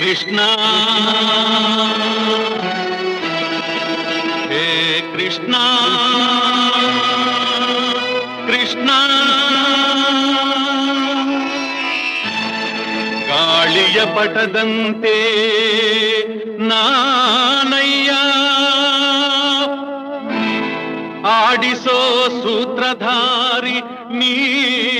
కృష్ణ హే కృష్ణ కృష్ణ ಗಾಳಿಯ ಪಟದಂತೆ ನಾನಯ್ಯ ಆಡಿಸೋ ಸೂತ್ರಧಾರಿ ನೀನಯ್ಯ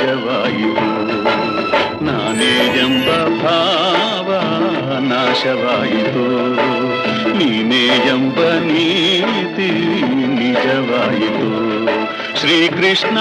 ನಿಜವಾಯಿತು ನಾನೇ ಎಂಬ ಭಾವ ನಾಶವಾಯಿತು ನೀನೇ ಎಂಬ ನೀತಿ ನಿಜವಾಯಿತು ಶ್ರೀಕೃಷ್ಣ